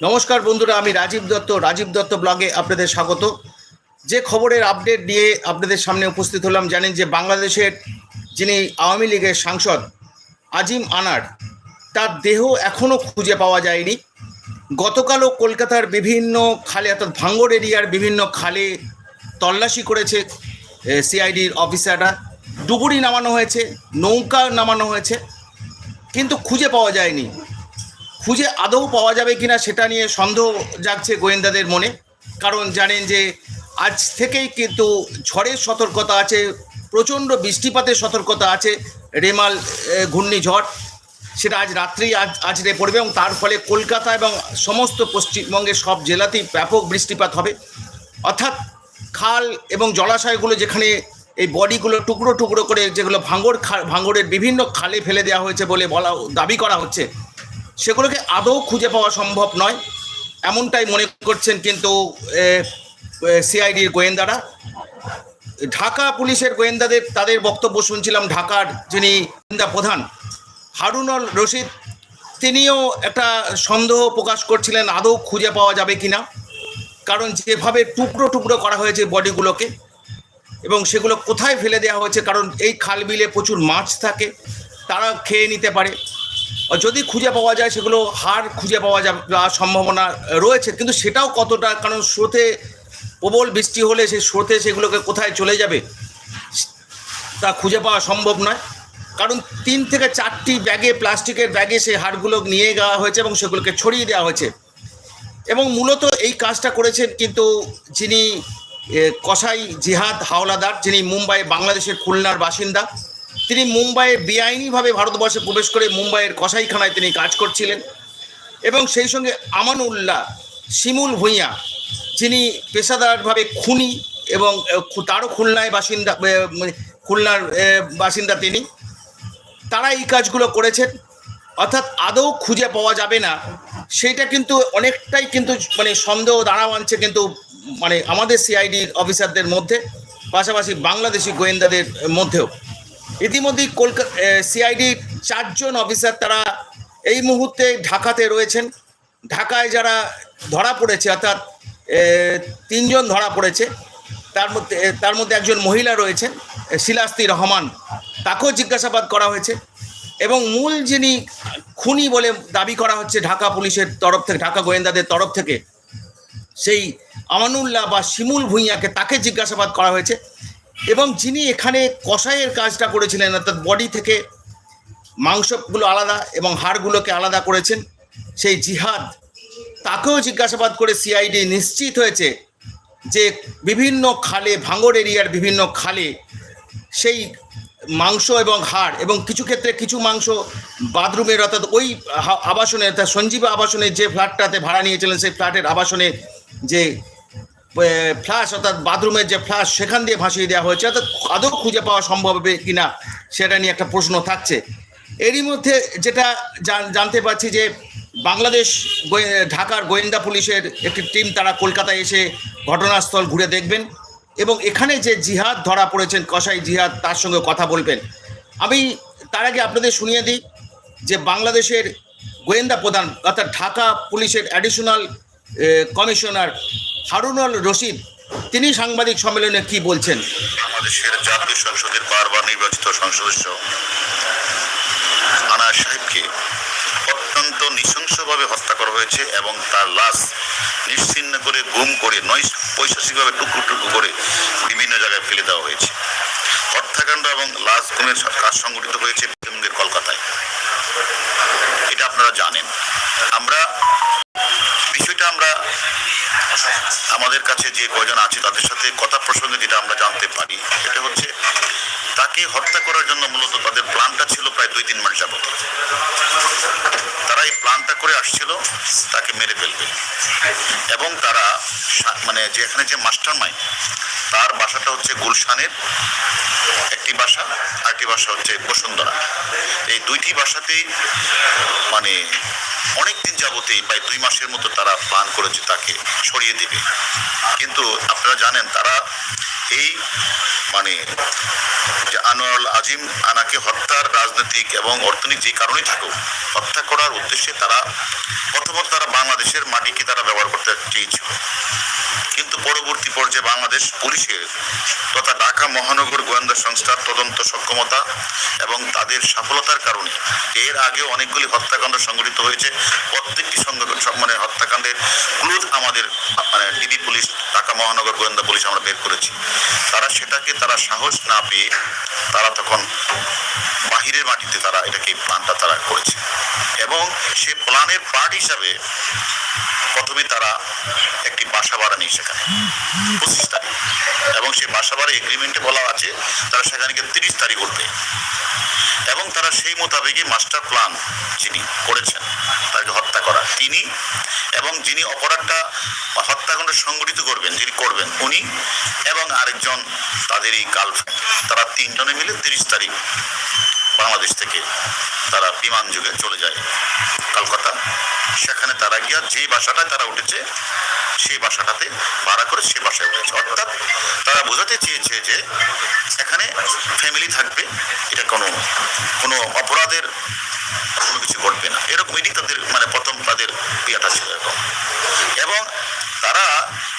নমস্কার বন্ধুরা, আমি রাজীব দত্ত রাজীব দত্ত ব্লগে আপনাদের স্বাগত। যে খবরের আপডেট নিয়ে আপনাদের সামনে উপস্থিত হলাম, জানেন যে বাংলাদেশের যিনি আওয়ামী লীগের সাংসদ আজিম আনার, তার দেহ এখনও খুঁজে পাওয়া যায়নি। গতকালও কলকাতার বিভিন্ন খালে, অর্থাৎ ভাঙ্গর এরিয়ার বিভিন্ন খালে তল্লাশি করেছে সিআইডির অফিসাররা। ডুবুরি নামানো হয়েছে, নৌকা নামানো হয়েছে, কিন্তু খুঁজে পাওয়া যায়নি। খুঁজে আদৌ পাওয়া যাবে কিনা সেটা নিয়ে সন্দেহ জাগছে গোয়েন্দাদের মনে। কারণ জানেন যে আজ থেকেই কিন্তু ঝড়ের সতর্কতা আছে, প্রচণ্ড বৃষ্টিপাতের সতর্কতা আছে, রেমাল ঘূর্ণিঝড়, সেটা আজ রাত্রেই আজ, আজরে পড়বে এবং তার ফলে কলকাতা এবং সমস্ত পশ্চিমবঙ্গের সব জেলাতেই ব্যাপক বৃষ্টিপাত হবে। অর্থাৎ খাল এবং জলাশয়গুলো যেখানে এই বডিগুলো টুকরো টুকরো করে যেগুলো ভাঙর খা- ভাঙরের বিভিন্ন খালে ফেলে দেওয়া হয়েছে বলে বলা, দাবি করা হচ্ছে সেগুলোকে আদৌ খুঁজে পাওয়া সম্ভব নয়। এমনটাই মনে করছেন কিন্তু সিআইডির গোয়েন্দারা। ঢাকা পুলিশের গোয়েন্দাদের, তাদের বক্তব্য শুনছিলাম ঢাকার যিনি গোয়েন্দা প্রধান, হারুনল রশিদ। তিনিও একটা সন্দেহ প্রকাশ করছিলেন, আদৌ খুঁজে পাওয়া যাবে কি না কারণ যেভাবে টুকরো টুকরো করা হয়েছে বডিগুলোকে, এবং সেগুলো কোথায় ফেলে দেওয়া হয়েছে, কারণ এই খাল বিলে প্রচুর মাছ থাকে, তারা খেয়ে নিতে পারে। যদি খুঁজে পাওয়া যায়, সেগুলো হার খুঁজে পাওয়া যাওয়ার সম্ভাবনা রয়েছে, কিন্তু সেটাও কতটা, কারণ স্রোতে প্রবল বৃষ্টি হলে সেই স্রোতে সেগুলোকে কোথায় চলে যাবে, তা খুঁজে পাওয়া সম্ভব নয়। কারণ তিন থেকে চারটি ব্যাগে, প্লাস্টিকের ব্যাগে সেই হাড়গুলো নিয়ে যাওয়া হয়েছে এবং সেগুলোকে ছড়িয়ে দেওয়া হয়েছে। এবং মূলত এই কাজটা করেছেন কিন্তু যিনি কসাই জিহাদ হাওলাদার, যিনি মুম্বাই বাংলাদেশের খুলনার বাসিন্দা। তিনি মুম্বাইয়ে বেআইনিভাবে ভারতবর্ষে প্রবেশ করে মুম্বাইয়ের কসাইখানায় তিনি কাজ করছিলেন। এবং সেই সঙ্গে আমানুল্লাহ শিমুল ভূঁইয়া, যিনি পেশাদারভাবে খুনি এবং তারও খুলনায় বাসিন্দা মানে খুলনার বাসিন্দা তিনি তারা এই কাজগুলো করেছেন। অর্থাৎ আদৌ খুঁজে পাওয়া যাবে না সেটা কিন্তু অনেকটাই কিন্তু মানে সন্দেহ দাঁড়া আনছে কিন্তু মানে আমাদের সিআইডি অফিসারদের মধ্যে, পাশাপাশি বাংলাদেশি গোয়েন্দাদের মধ্যেও। ইতিমধ্যেই কলকাতা সিআইডির চারজন অফিসার তারা এই মুহূর্তে ঢাকাতে রয়েছেন। ঢাকায় যারা ধরা পড়েছে, অর্থাৎ তিনজন ধরা পড়েছে, তার মধ্যে তার মধ্যে একজন মহিলা রয়েছেন শিলাস্তি রহমান। তাকেও জিজ্ঞাসাবাদ করা হয়েছে এবং মূল যিনি খুনি বলে দাবি করা হচ্ছে ঢাকা পুলিশের তরফ থেকে, ঢাকা গোয়েন্দাদের তরফ থেকে, সেই আমানুল্লাহ বা শিমুল ভূঁইয়াকে তাকে জিজ্ঞাসাবাদ করা হয়েছে। এবং যিনি এখানে কষাইয়ের কাজটা করেছিলেন, অর্থাৎ বডি থেকে মাংসগুলো আলাদা এবং হাড়গুলোকে আলাদা করেছেন, সেই জিহাদ, তাকেও জিজ্ঞাসাবাদ করে সিআইডি নিশ্চিত হয়েছে যে বিভিন্ন খালে ভাঙর এরিয়ার বিভিন্ন খালে সেই মাংস এবং হাড় এবং কিছু ক্ষেত্রে কিছু মাংস বাথরুমের, অর্থাৎ ওই আবাসনে, অর্থাৎ সঞ্জীব আবাসনে যে ফ্ল্যাটটাতে ভাড়া নিয়েছিলেন, সেই ফ্ল্যাটের আবাসনে যে ফ্ল্যাশ অর্থাৎ বাথরুমের যে ফ্ল্যাশ সেখান দিয়ে ভাসিয়ে দেওয়া হয়েছে। অর্থাৎ আদৌ খুঁজে পাওয়া সম্ভব হবে কিনা, সেটা নিয়ে একটা প্রশ্ন থাকছে। এরই মধ্যে যেটা জান- জানতে পারছি যে বাংলাদেশ ঢাকার গোয়েন্দা পুলিশের একটি টিম, তারা কলকাতায় এসে ঘটনাস্থল ঘুরে দেখবেন এবং এখানে যে জিহাদ ধরা পড়েছেন, কসাই জিহাদ, তার সঙ্গে কথা বলবেন। আমি তার আগে আপনাদের শুনিয়ে দিই যে বাংলাদেশের গোয়েন্দা প্রধান অর্থাৎ ঢাকা পুলিশের অ্যাডিশনাল কমিশনার হারুনল রশিদ, তিনি সাংবাদিক সম্মেলনে কি বলছেন? বাংলাদেশের জাতীয় সংসদের বারবার নির্বাচিত সংসদস্য আনা সাহেবকে অত্যন্ত নৃশংসভাবে হত্যা করা হয়েছে এবং তার লাশ নিশ্চিন্ন করে, গুম করে নয় পৈশাচিকভাবে টুকরো টুকরো করে বিভিন্ন জায়গায় ফেলে দেওয়া হয়েছে। হত্যাকাণ্ড এবং লাশ গুমের কাজ সংগঠিত হয়েছে পশ্চিমবঙ্গের কলকাতায়। এটা আপনারা জানেন। আমরা Essas আমাদের কাছে যে কয়জন আছে তাদের সাথে কথা প্রসঙ্গে যেটা আমরা জানতে পারি, সেটা হচ্ছে তাকে হত্যা করার জন্য মূলত তাদের প্ল্যানটা ছিল প্রায় দুই তিন মাস যাবত। তারা এই প্ল্যানটা করে আসছিল, তাকে মেরে ফেলবে। এবং তারা মানে যে এখানে যে মাস্টার মাইন্ড তার বাসাটা হচ্ছে গুলশানের একটি বাসা, আরেকটি বাসা হচ্ছে বসুন্ধরা। এই দুইটি বাসাতেই মানে অনেক দিন যাবতেই প্রায় দুই মাসের মতো তারা প্ল্যান করেছে তাকে সরিয়ে দেবে। কিন্তু আপনারা জানেন তারা এই মানে যে আনোয়ারুল আজিম আনাকে হত্যার রাজনৈতিক এবং অর্থনৈতিক যে কারণেই থাকুক হত্যা করার উদ্দেশ্যে তারা, প্রথমত তারা বাংলাদেশের মাটিকে তারা ব্যবহার করতে চেয়েছিল। কিন্তু পরবর্তী পর্যায়ে বাংলাদেশ পুলিশের তথা ঢাকা মহানগর গোয়েন্দা সংস্থার তদন্ত সক্ষমতা এবং তাদের সফলতার কারণে এর আগে অনেকগুলি হত্যাকাণ্ড সংঘটিত হয়েছে। প্রত্যেকটি মানে হত্যাকাণ্ডের ক্লুজ আমাদের মানে ডিবি পুলিশ, ঢাকা মহানগর গোয়েন্দা পুলিশ আমরা বের করেছি। তারা সেটাকে তারা সাহস না পেয়ে তারা তখন বাহিরের মাটিতে তারা এটাকে প্ল্যানটা তারা করেছে। এবং সে প্ল্যানের পার্ট হিসাবে প্রথমে তারা একটি বাসা ভাড়া নিয়ে সেখানে পঁচিশ তারিখ। এবং সেই বাসা ভাড়া এগ্রিমেন্টে বলা আছে, তারা সেখানে গিয়ে তিরিশ তারিখ উঠবে। এবং তারা সেই মোতাবেকই মাস্টার প্ল্যান যিনি করেছেন, তাকে হত্যা করা। তিনি এবং যিনি অপরাধটা হত্যাকাণ্ড সংগঠিত করবেন, যিনি করবেন, উনি এবং আরেকজন তাদের এই গার্লফ্রেন্ড তারা তিনজনে মিলে তিরিশ তারিখ বাংলাদেশ থেকে তারা বিমান যুগে চলে যায় কলকাতা। সেখানে তারা গিয়া যেই বাসাটায় তারা উঠেছে, সেই বাসাটাতে ভাড়া করে সেই বাসায় উঠেছে। অর্থাৎ তারা বোঝাতে চেয়েছে যে এখানে ফ্যামিলি থাকবে, এটা কোনো কোনো অপরাধের কোনো কিছু ঘটবে না। এরকম এটি তাদের মানে প্রথম তাদের ইয়েটা ছিল এরকম।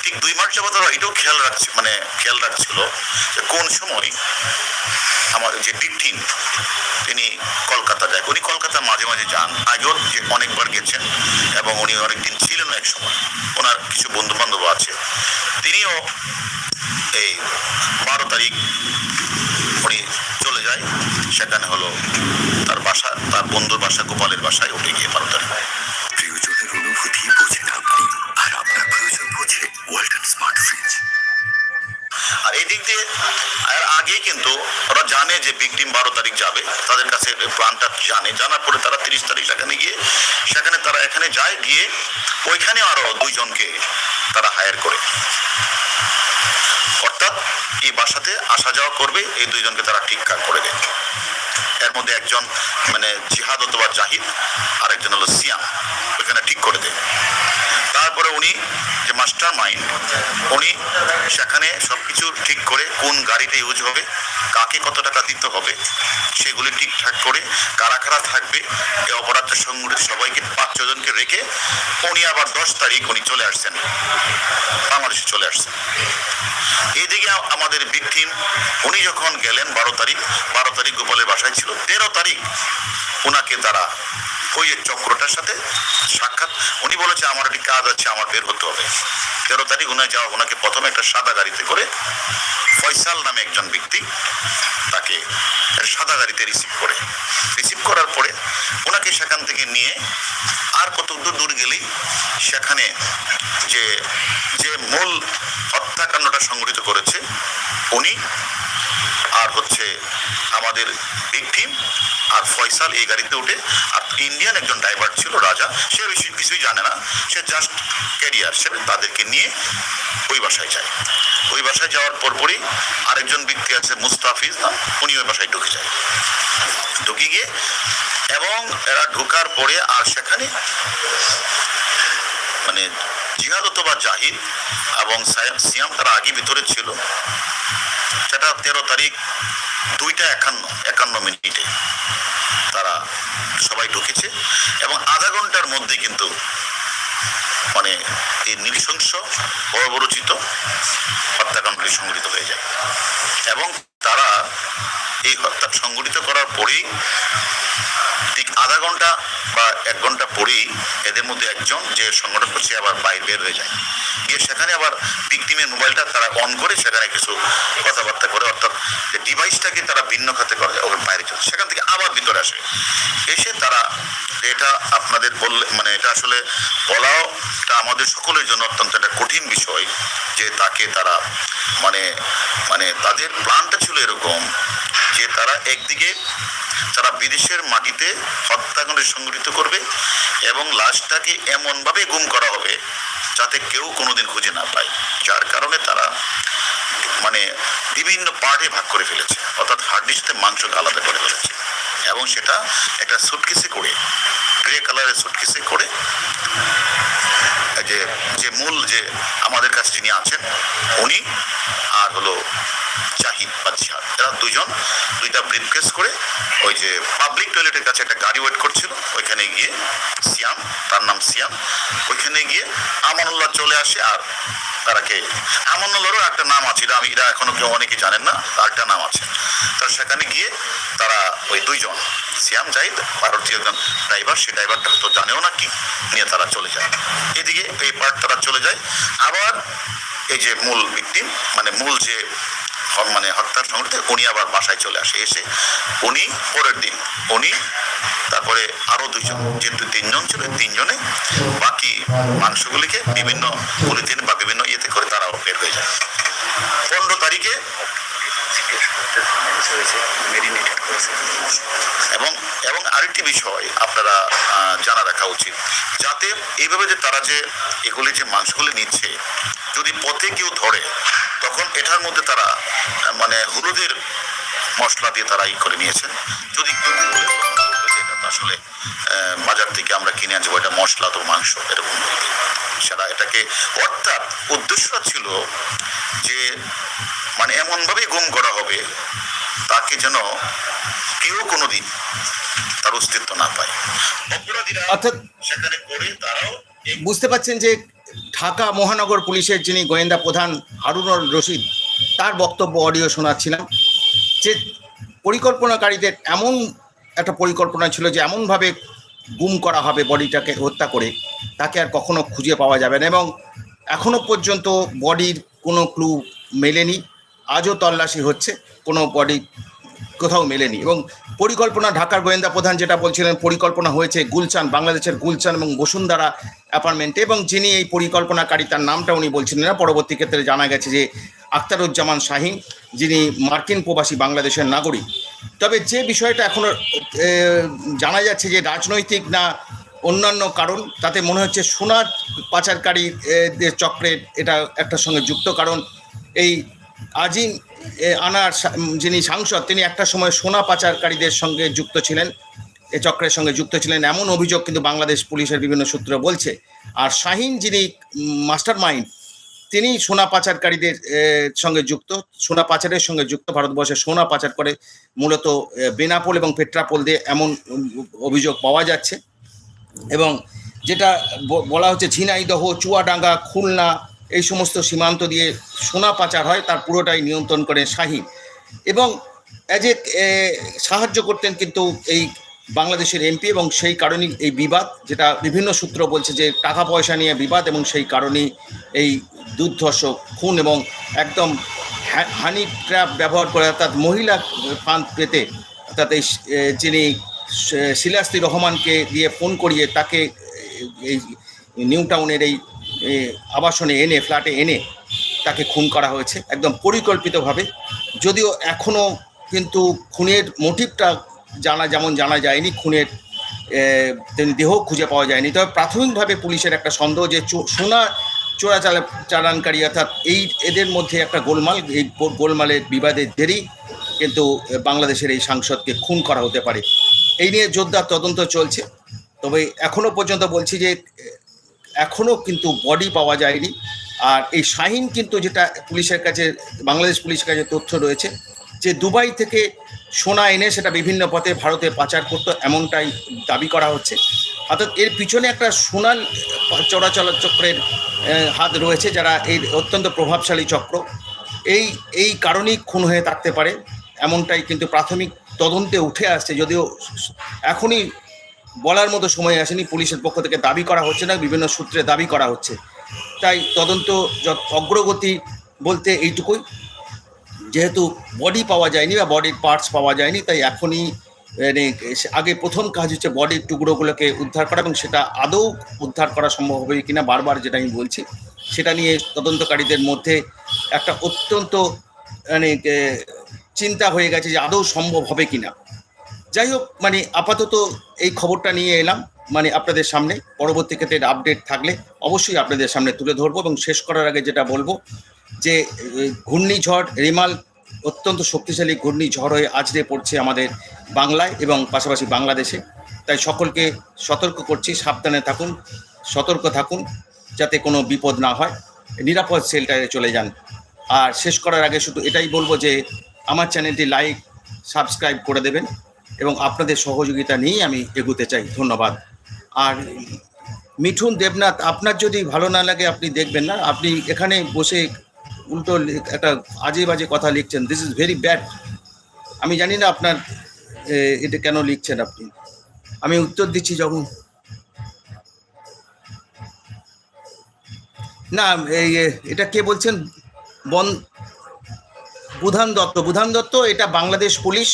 ঠিক দুই মাস যাবত এটাও খেয়াল রাখছে মানে খেয়াল রাখছিল যে কোন সময় আমার যে বিকটিম তিনি কলকাতা যায়। উনি কলকাতা মাঝে মাঝে যান। আগেও যে অনেকবার গেছেন এবং উনি অনেকদিন ছিলেন এক সময়। ওনার কিছু বন্ধু বান্ধব আছে। তিনিও এই বারো তারিখ উনি চলে যায়। সেখানে হলো তার বাসা, তার বন্ধুর বাসা, গোপালের বাসায় উঠে গিয়ে বারো তারিখ। যে ভিকটিম বারো তারিখ যাবে, তাদের কাছে প্ল্যানটা জানে। জানার পরে তারা তিরিশ তারিখ সেখানে গিয়ে, সেখানে তারা এখানে যায়, গিয়ে ওইখানে আরও দুইজনকে তারা হায়ার করে। অর্থাৎ এই বাসাতে আসা যাওয়া করবে, এই দুইজনকে তারা ঠিকঠাক করে দেয় এর মধ্যে একজন মানে জিহাদ অথবা জাহিদ আর একজন হলো সিয়াম, ওইখানে ঠিক করে দেয় মাস্টার মাইন্ড। উনি সেখানে সব কিছু ঠিক করে কোন গাড়িটা ইউজ হবে, কাকে কত টাকা দিতে হবে, সেগুলি ঠিকঠাক করে কারা কারা থাকবে এই অপরাধটা সংগঠিত সবাইকে পাঁচ ছজনকে রেখে উনি আবার দশ তারিখ উনি চলে আসছেন। বাংলাদেশে চলে আসছেন। এইদিকে আ- আমাদের ভিকটিম উনি যখন গেলেন বারো তারিখ বারো তারিখ গোপালের বাসায় ছিল, তেরো তারিখ ওনাকে তারা ওই চক্রটার সাথে সাক্ষাৎ, উনি বলেছে, আমার একটি কাজ আছে, আমার বের হতে হবে। তেরো তারিখ উনি যাওয়া, ওনাকে প্রথমে একটা সাদা গাড়িতে করে ফয়সাল নামে একজন ব্যক্তি তাকে সাদা গাড়িতে রিসিভ করে। রিসিভ করার পরে ওনাকে সেখান থেকে নিয়ে আর কত দূর দূর গেলেই সেখানে যে যে মূল হত্যাকাণ্ডটা সংঘটিত করেছে, উনি আর হচ্ছে আমাদের ভিকটিম আর ফয়সাল এই গাড়িতে উঠে আর ইন্ডিয়ান একজন ড্রাইভার ছিল রাজা, সে বেশি কিছুই জানে না, সে জাস্ট ক্যারিয়ার সে তাদেরকে নিয়ে ওই বাসায় যায়। ওই বাসায় যাওয়ার পরপরই আরেকজন ব্যক্তি আছে মুস্তাফিজ না উনি ওই বাসায় ঢুকে যায়। ঢুকে গিয়ে এবং এরা ঢোকার পরে আর সেখানে মানে জিহাদ অথবা জাহিদ এবং সিয়াম তারা আগে ভিতরে ছিল। সেটা তেরো তারিখ দুইটা একান্ন একান্ন মিনিটে তারা সবাই ঢুকেছে এবং আধা ঘণ্টার মধ্যে কিন্তু মানে এই নৃশংস বর্বরচিত হত্যাকাণ্ডটি সংঘটিত হয়ে যায়। এবং তারা সংগঠিত করার পরেই ঠিক আধা ঘণ্টা বা এক ঘণ্টা পরেই এদের মধ্যে একজন যে সংগঠন করছে আবার বাইরে বের হয়ে যায়। গিয়ে সেখানে আবার ভিকটিমের মোবাইলটা তারা অন করে সেখানে কিছু কথাবার্তা করে, অর্থাৎ যে ডিভাইসটাকে তারা ভিন্ন খাতে করে, ওখানে বাইরে চলে সেখান থেকে আবার ভিতরে আসে। এসে তারা এটা আপনাদের বললে মানে এটা আসলে বলাও এটা আমাদের সকলের জন্য অত্যন্ত একটা কঠিন বিষয় যে তাকে তারা মানে মানে তাদের প্ল্যানটা ছিল এরকম যে তারা একদিকে তারা বিদেশের মাটিতে হত্যাকাণ্ড সংগঠিত করবে এবং লাশটাকে এমনভাবে গুম করা হবে যাতে কেউ কোনোদিন খুঁজে না পায়। যার কারণে তারা মানে বিভিন্ন পার্টে ভাগ করে ফেলেছে, অর্থাৎ হাড্ডির সাথে মাংসকে আলাদা করে ফেলেছে। এবং সেটা একটা সুটকেসে করে গ্রে কালারের সুটকেসে করে যে যে মূল যে আমাদের কাছে যিনি আছেন, উনি আর হলো চাহিদ এরা দুজন। দুইটা ব্রিফকেস করে ওই যে পাবলিক টয়লেটের কাছে একটা গাড়ি ওয়েট করছিল। ওইখানে গিয়ে সিয়াম, তার নাম সিয়াম, ওইখানে গিয়ে আমানুল্লাহ চলে আসে আর তারাকে, আমানুল্লাহরও একটা নাম আছে আমি এরা এখনও কেউ অনেকে জানেন না, তার একটা নাম আছে। তো সেখানে গিয়ে তারা ওই দুইজন, সিয়াম জাহিদ, ভারতীয় একজন ড্রাইভার সেই ড্রাইভারটা তো জানেও না কি, নিয়ে তারা চলে যায়। এদিকে এই পার্ট তারা চলে যায়। আবার এই যে মূল ভিকটিম মানে মূল যে মানে হত্যার সংগঠিত উনি আবার বাসায় চলে আসে, এসে উনি পরের দিন, উনি তারপরে আরও দুইজন, যেহেতু তিনজন ছিল, তিনজনে বাকি মাংসগুলিকে বিভিন্ন পলিথিন বা বিভিন্ন ইয়েতে করে তারাও বের হয়ে যায়। পনেরো তারিখে এবং এবং আরেকটি বিষয় আপনারা জানা রাখা উচিত। যাতে এইভাবে যে তারা যে এগুলি যে মাংসগুলি নিচ্ছে, যদি পথে কেউ ধরে, তখন এটার মধ্যে তারা মানে হলুদের মশলা দিয়ে তারা ই করে নিয়েছেন যদি কেউ আসলে বাজার থেকে আমরা কিনে আনছি এটা মশলা তো মাংস, এরকম। সেটা এটাকে অর্থাৎ উদ্দেশ্যটা ছিল যে মানে এমনভাবে গুম করা হবে তাকে যেন কেউ কোনোদিন তার অস্তিত্ব না পায়। অপরাধীরা অর্থাৎ সেখানে করে তারাও বুঝতে পাচ্ছেন যে ঢাকা মহানগর পুলিশের যিনি গোয়েন্দা প্রধান হারুনুর রশিদ তার বক্তব্য অডিও শোনাচ্ছিলাম যে পরিকল্পনাকারীদের এমন একটা পরিকল্পনা ছিল যে এমনভাবে গুম করা হবে বডিটাকে হত্যা করে, তাকে আর কখনো খুঁজে পাওয়া যাবে না এবং এখনও পর্যন্ত বডির কোনো ক্লু মেলেনি, আজও তল্লাশি হচ্ছে, কোনো বডি কোথাও মেলেনি এবং পরিকল্পনা ঢাকার গোয়েন্দা প্রধান যেটা বলছিলেন, পরিকল্পনা হয়েছে গুলচান বাংলাদেশের গুলচান এবং বসুন্ধরা অ্যাপার্টমেন্টে এবং যিনি এই পরিকল্পনাকারী তার নামটা উনি বলছিলেন না, পরবর্তী ক্ষেত্রে জানা গেছে যে আখতারুজ্জামান শাহিন, যিনি মার্কিন প্রবাসী বাংলাদেশের নাগরিক তবে যে বিষয়টা এখনও জানা যাচ্ছে যে রাজনৈতিক না অন্যান্য কারণ, তাতে মনে হচ্ছে সোনার পাচারকারী চক্রের এটা একটার সঙ্গে যুক্ত। কারণ এই আজিম আনার যিনি সাংসদ, তিনি একটা সময় সোনা পাচারকারীদের সঙ্গে যুক্ত ছিলেন, এ চক্রের সঙ্গে যুক্ত ছিলেন। এমন অভিযোগ কিন্তু বাংলাদেশ পুলিশের বিভিন্ন সূত্র বলছে। আর শাহিন যিনি মাস্টার মাইন্ড তিনি সোনা পাচারকারীদের সঙ্গে যুক্ত, সোনা পাচারের সঙ্গে যুক্ত ভারতবর্ষে সোনা পাচার করে মূলত বেনাপোল এবং পেট্রাপোল দিয়ে এমন অভিযোগ পাওয়া যাচ্ছে। এবং যেটা বলা হচ্ছে ঝিনাইদহ, চুয়াডাঙ্গা, খুলনা, এই সমস্ত সীমান্ত দিয়ে সোনা পাচার হয়, তার পুরোটাই নিয়ন্ত্রণ করে শাহিন এবং অ্যাজ এ, সাহায্য করতেন কিন্তু এই বাংলাদেশের এমপি এবং সেই কারণেই এই বিবাদ, যেটা বিভিন্ন সূত্র বলছে যে টাকা পয়সা নিয়ে বিবাদ এবং সেই কারণেই এই দুর্ধর্ষ খুন এবং একদম হানি ট্র্যাপ ব্যবহার করে অর্থাৎ মহিলা ফান পেতে, অর্থাৎ এই যিনি শিলাস্তি রহমানকে দিয়ে ফোন করিয়ে তাকে এই নিউ টাউনের এই আবাসনে এনে, ফ্ল্যাটে এনে তাকে খুন করা হয়েছে একদম পরিকল্পিতভাবে। যদিও এখনও কিন্তু খুনের মোটিভটা জানা, যেমন জানা যায়নি, খুনের দেহ খুঁজে পাওয়া যায়নি। তবে প্রাথমিকভাবে পুলিশের একটা সন্দেহ যে সোনা চোরা চালা চালানকারী অর্থাৎ এই এদের মধ্যে একটা গোলমাল, এই গোলমালের বিবাদের দেরি কিন্তু বাংলাদেশের এই সাংসদকে খুন করা হতে পারে। এই নিয়ে জোরদার তদন্ত চলছে। তবে এখনও পর্যন্ত বলছি যে এখনও কিন্তু বডি পাওয়া যায়নি। আর এই শাহিন কিন্তু যেটা পুলিশের কাছে, বাংলাদেশ পুলিশের কাছে তথ্য রয়েছে যে দুবাই থেকে সোনা এনে সেটা বিভিন্ন পথে ভারতে পাচার করতো, এমনটাই দাবি করা হচ্ছে। অর্থাৎ এর পিছনে একটা সোনাল চোরাচল চক্রের হাত রয়েছে যারা এই অত্যন্ত প্রভাবশালী চক্র। এই এই কারণেই খুন হয়ে থাকতে পারে, এমনটাই কিন্তু প্রাথমিক তদন্তে উঠে আসছে, যদিও এখনই বলার মতো সময় আসেনি, পুলিশের পক্ষ থেকে দাবি করা হচ্ছে না, বিভিন্ন সূত্রে দাবি করা হচ্ছে। তাই তদন্ত অগ্রগতি বলতে এইটুকুই। যেহেতু বডি পাওয়া যায়নি বা বডির পার্টস পাওয়া যায়নি, তাই এখনই আগে প্রথম কাজ হচ্ছে বডির টুকরোগুলোকে উদ্ধার করা এবং সেটা আদৌ উদ্ধার করা সম্ভব হবে কিনা বারবার যেটা আমি বলছি, সেটা নিয়ে তদন্তকারীদের মধ্যে একটা অত্যন্ত মানে চিন্তা হয়ে গেছে যে আদৌ সম্ভব হবে কিনা। যাই হোক মানে আপাতত এই খবরটা নিয়ে এলাম মানে আপনাদের সামনে। পরবর্তী ক্ষেত্রে আপডেট থাকলে অবশ্যই আপনাদের সামনে তুলে ধরবো এবং শেষ করার আগে যেটা বলব যে ঘূর্ণিঝড়, রিমাল অত্যন্ত শক্তিশালী ঘূর্ণিঝড় হয়ে আছড়ে পড়ছে আমাদের বাংলায় এবং পাশাপাশি বাংলাদেশে। তাই সকলকে সতর্ক করছি, সাবধানে থাকুন, সতর্ক থাকুন, যাতে কোনো বিপদ না হয়। নিরাপদ শেল্টারে চলে যান। আর শেষ করার আগে শুধু এটাই বলব যে, আমার চ্যানেলটি লাইক, সাবস্ক্রাইব করে দেবেন এবং আপনাদের সহযোগিতা নিয়েই আমি এগোতে চাই। ধন্যবাদ। আর মিঠুন দেবনাথ, আপনার যদি ভালো না লাগে, আপনি দেখবেন না। আপনি এখানে বসে উল্টো একটা আজে বাজে কথা লিখছেন দিস ইজ ভেরি ব্যাড আমি জানি না আপনার এটা কেন লিখছেন আপনি। আমি উত্তর দিচ্ছি যখন। না, এই এটা কে বলছেন? বন বুধান দত্ত। বুধান দত্ত, এটা বাংলাদেশ পুলিশ।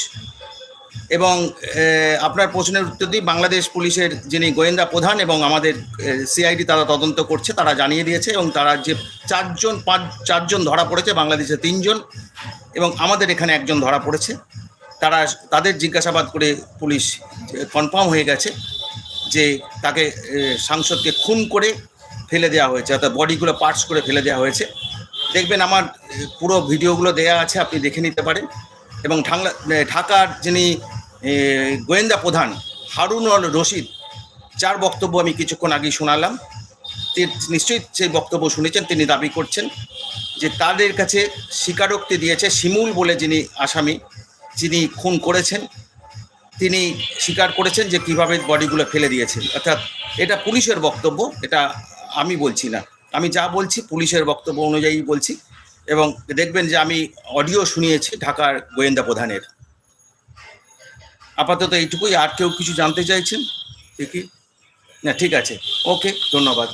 এবং আপনার প্রশ্নের উত্তর দিই, বাংলাদেশ পুলিশের যিনি গোয়েন্দা প্রধান এবং আমাদের সিআইডি তারা তদন্ত করছে, তারা জানিয়ে দিয়েছে এবং তারা যে চারজন, পাঁচ, চারজন ধরা পড়েছে বাংলাদেশে তিনজন এবং আমাদের এখানে একজন ধরা পড়েছে। তারা, তাদের জিজ্ঞাসাবাদ করে পুলিশ কনফার্ম হয়ে গেছে যে তাকে সাংসদকে খুন করে ফেলে দেওয়া হয়েছে, অর্থাৎ বডিগুলো পার্টস করে ফেলে দেওয়া হয়েছে। দেখবেন আমার পুরো ভিডিওগুলো দেয়া আছে, আপনি দেখে নিতে পারেন এবং ঢাকার যিনি গোয়েন্দা প্রধান হারুন আল রশিদ, যার বক্তব্য আমি কিছুক্ষণ আগেই শোনালাম। নিশ্চয়ই সেই বক্তব্য শুনেছেন, তিনি দাবি করছেন যে তাদের কাছে স্বীকারোক্তি দিয়েছে শিমুল বলে যিনি আসামি, যিনি খুন করেছেন, তিনি স্বীকার করেছেন যে কীভাবে বডিগুলো ফেলে দিয়েছেন অর্থাৎ এটা পুলিশের বক্তব্য, এটা আমি বলছি না। আমি যা বলছি পুলিশের বক্তব্য অনুযায়ী বলছি এবং দেখবেন যে আমি অডিও শুনিয়েছি ঢাকার গোয়েন্দা প্রধানের। আপাতত এইটুকুই। আর কেউ কিছু জানতে চাইছেন? ঠিকই? না ঠিক আছে। ওকে ধন্যবাদ।